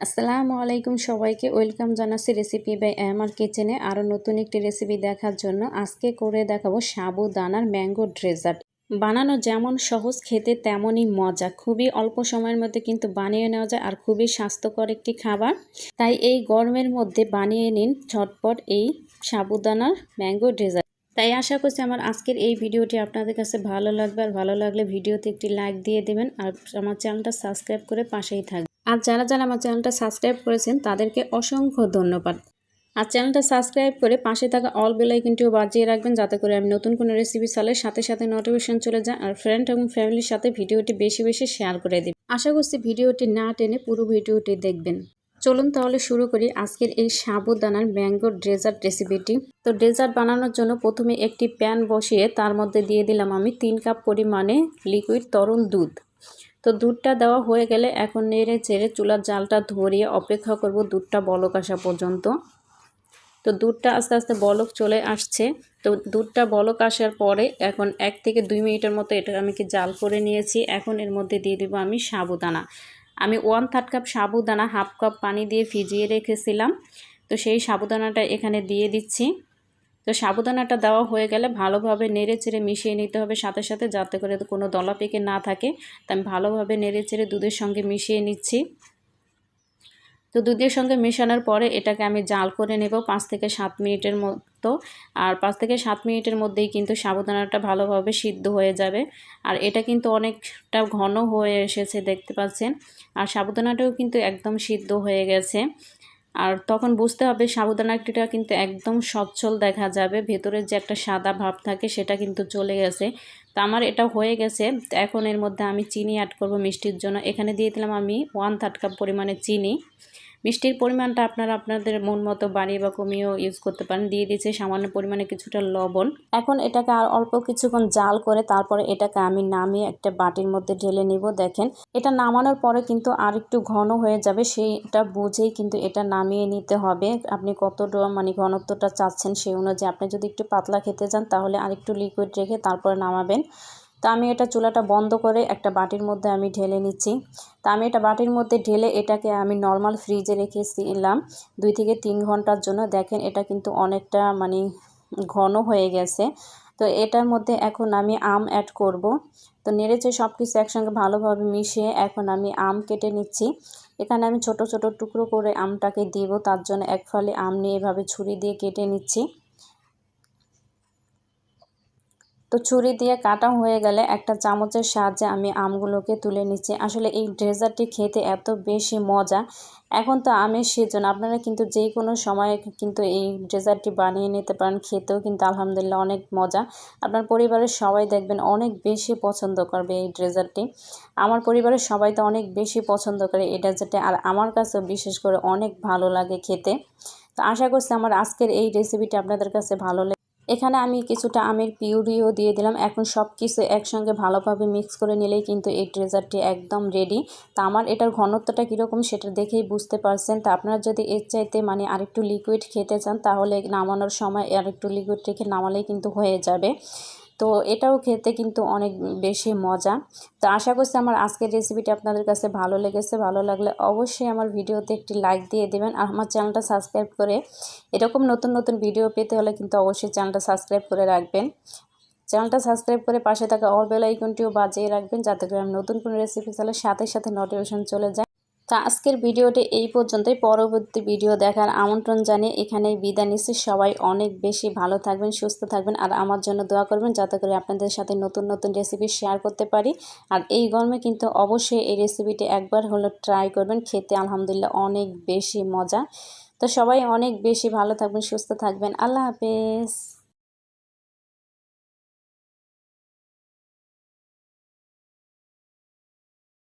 আসসালামু আলাইকুম সবাইকে। ওয়েলকাম জানাচ্ছি রেসিপি বাই আমার কিচেনে আরও নতুন একটি রেসিপি দেখার জন্য আজকে করে দেখাবো সাবুদানার ম্যাঙ্গো ড্রেজার্ট বানানো যেমন সহজ, খেতে তেমনই মজা। খুবই অল্প সময়ের মধ্যে কিন্তু বানিয়ে নেওয়া যায় আর খুবই স্বাস্থ্যকর একটি খাবার। তাই এই গরমের মধ্যে বানিয়ে নিন ঝটপট এই সাবুদানার ম্যাঙ্গো ড্রেজার্ট তাই আশা করছি আমার আজকের এই ভিডিওটি আপনাদের কাছে ভালো লাগবে। আর ভালো লাগলে ভিডিওতে একটি লাইক দিয়ে দেবেন। আর আমার চ্যানেলটা সাবস্ক্রাইব করে পাশেই থাকবে আর যারা যারা আমার চ্যানেলটা সাবস্ক্রাইব করেছেন তাদেরকে অসংখ্য ধন্যবাদ। আর চ্যানেলটা সাবস্ক্রাইব করে পাশে থাকা অল বেলাইকনটিও বাজিয়ে রাখবেন যাতে করে আমি নতুন কোনো রেসিপি চালে সাথে সাথে নোটিফিকেশন চলে যায় আর ফ্রেন্ড এবং ফ্যামিলির সাথে ভিডিওটি বেশি বেশি শেয়ার করে দিন আশা করছি ভিডিওটি না টেনে পুরো ভিডিওটি দেখবেন। চলুন তাহলে শুরু করি আজকের এই সাবুদানার ম্যাঙ্গো ডেজার্ট রেসিপিটি তো ডেজার্ট বানানোর জন্য প্রথমে একটি প্যান বসিয়ে তার মধ্যে দিয়ে দিলাম আমি তিন কাপ পরিমাণে লিকুইড তরল দুধ। তো দুধটা দেওয়া হয়ে গেলে এখন নেড়ে চেড়ে চুলার জালটা ধরিয়ে অপেক্ষা করব দুধটা বলক আসা পর্যন্ত। তো দুধটা আস্তে আস্তে বলক চলে আসছে। তো দুধটা বলক আসার পরে এখন এক থেকে দুই মিনিটের মতো এটা আমি কি জাল করে নিয়েছি। এখন এর মধ্যে দিয়ে দেবো আমি সাবুদানা। আমি ওয়ান থার্ড কাপ সাবুদানা, হাফ কাপ পানি দিয়ে ভিজিয়ে রেখেছিলাম। তো সেই সাবুদানাটা এখানে দিয়ে দিচ্ছি। তো সাবুদানাটা দেওয়া হয়ে গেলে ভালোভাবে নেড়ে চেড়ে মিশিয়ে নিতে হবে। সাথে সাথে যাতে করে কোনো দলা পেকে না থাকে, তা আমি ভালোভাবে নেড়ে চেড়ে দুধের সঙ্গে মিশিয়ে নিচ্ছি। তো দুধের সঙ্গে মেশানোর পরে এটাকে আমি জাল করে নেব পাঁচ থেকে সাত মিনিটের মতো। আর পাঁচ থেকে সাত মিনিটের মধ্যেই কিন্তু সাবুদানাটা ভালোভাবে সিদ্ধ হয়ে যাবে। আর এটা কিন্তু অনেকটা ঘন হয়ে এসেছে, দেখতে পাচ্ছেন। আর সাবুদানাটাও কিন্তু একদম সিদ্ধ হয়ে গেছে। আর তখন বুঝতে হবে সাবুদানাটিটা কিন্তু একদম সচ্ছল দেখা যাবে। ভেতরের যে একটা সাদা ভাব থাকে সেটা কিন্তু চলে গেছে। তো আমার এটা হয়ে গেছে। এখন এর মধ্যে আমি চিনি অ্যাড করব মিষ্টির জন্য। এখানে দিয়ে দিলাম আমি ওয়ান থার্ড কাপ পরিমাণে চিনি। মিষ্টির পরিমাণটা আপনারা আপনাদের মন মতো বাড়িয়ে বা কমিয়েও ইউজ করতে পারেন। দিয়ে দিয়েছে সামান্য পরিমাণে কিছুটা লবণ। এখন এটাকে আর অল্প কিছুক্ষণ জাল করে তারপরে এটাকে আমি নামিয়ে একটা বাটির মধ্যে ঢেলে নিব। দেখেন, এটা নামানোর পরে কিন্তু আর একটু ঘন হয়ে যাবে। সেইটা বুঝেই কিন্তু এটা নামিয়ে নিতে হবে। আপনি কতটা মানে ঘনত্বটা চাচ্ছেন সেই অনুযায়ী। আপনি যদি একটু পাতলা খেতে চান তাহলে আর একটু লিকুইড রেখে তারপরে নামাবেন। তো আমি এটা চুলাটা বন্ধ করে একটা বাটির মধ্যে আমি ঢেলে নিচ্ছি। তা আমি এটা বাটির মধ্যে ঢেলে এটাকে আমি নর্মাল ফ্রিজে রেখে রেখেছিলাম দুই থেকে তিন ঘণ্টার জন্য। দেখেন এটা কিন্তু অনেকটা মানে ঘন হয়ে গেছে। তো এটার মধ্যে এখন আমি আম অ্যাড করব। তো নেড়েছে সব কিছু একসঙ্গে ভালোভাবে মিশিয়ে এখন আমি আম কেটে নিচ্ছি। এখানে আমি ছোট ছোট টুকরো করে আমটাকে দিব। তার জন্য এক ফলে আম নিয়ে এভাবে ছুরি দিয়ে কেটে নিচ্ছি। তো ছুরি দিয়ে কাটা হয়ে গেলে একটা চামচের সাহায্যে আমি আমগুলোকে তুলে নিচ্ছি। আসলে এই ড্রেজারটি খেতে এত বেশি মজা। এখন তো আমের সিজন আপনারা কিন্তু যে কোনো সময় কিন্তু এই ড্রেজারটি বানিয়ে নিতে পারেন, খেতেও কিন্তু আলহামদুলিল্লাহ অনেক মজা। আপনার পরিবারের সবাই দেখবেন অনেক বেশি পছন্দ করবে এই ড্রেজারটি আমার পরিবারের সবাই তো অনেক বেশি পছন্দ করে এই ড্রেজারটি আর আমার কাছেও বিশেষ করে অনেক ভালো লাগে খেতে। তো আশা করছি আমার আজকের এই রেসিপিটি আপনাদের কাছে ভালো এখানে আমি কিছুটা আমের পিউরিও দিয়ে দিলাম। এখন সব কিছু একসঙ্গে ভালোভাবে মিক্স করে নিলেই কিন্তু এই ড্রেজারটি একদম রেডি। তা আমার এটার ঘনত্বটা কীরকম সেটা দেখেই বুঝতে পারছেন। তা আপনারা যদি এর চাইতে মানে আরেকটু লিকুইড খেতে চান, তাহলে নামানোর সময় আরেকটু লিকুইড রেখে নামালেই কিন্তু হয়ে যাবে। তো এটাও খেতে কিন্তু অনেক বেশি মজা। তো আশা করছি আমার আজকের রেসিপিটি আপনাদের কাছে ভালো লেগেছে, ভালো লাগলে অবশ্যই আমার ভিডিওতে একটি লাইক দিয়ে দেবেন আর আমার চ্যানেলটা সাবস্ক্রাইব করে এরকম নতুন নতুন ভিডিও পেতে হলে কিন্তু অবশ্যই চ্যানেলটা সাবস্ক্রাইব করে রাখবেন। চ্যানেলটা সাবস্ক্রাইব করে পাশে থাকা অল বেল আইকনটিও বাজিয়ে রাখবেন যাতে করে আমি নতুন কোনো রেসিপি চালে সাথে সাথে নোটিফিকেশন চলে যায়। তা আজকের ভিডিওটি এই পর্যন্তই। পরবর্তী ভিডিও দেখার আমন্ত্রণ জানিয়ে এখানেই বিদায় নিচ্ছি। সবাই অনেক বেশি ভালো থাকবেন, সুস্থ থাকবেন আর আমার জন্য দোয়া করবেন যাতে করে আপনাদের সাথে নতুন নতুন রেসিপি শেয়ার করতে পারি। আর এই গরমে কিন্তু অবশ্যই এই রেসিপিটি একবার হলো ট্রাই করবেন। খেতে আলহামদুলিল্লাহ অনেক বেশি মজা। তো সবাই অনেক বেশি ভালো থাকবেন, সুস্থ থাকবেন। আল্লাহ হাফেজ।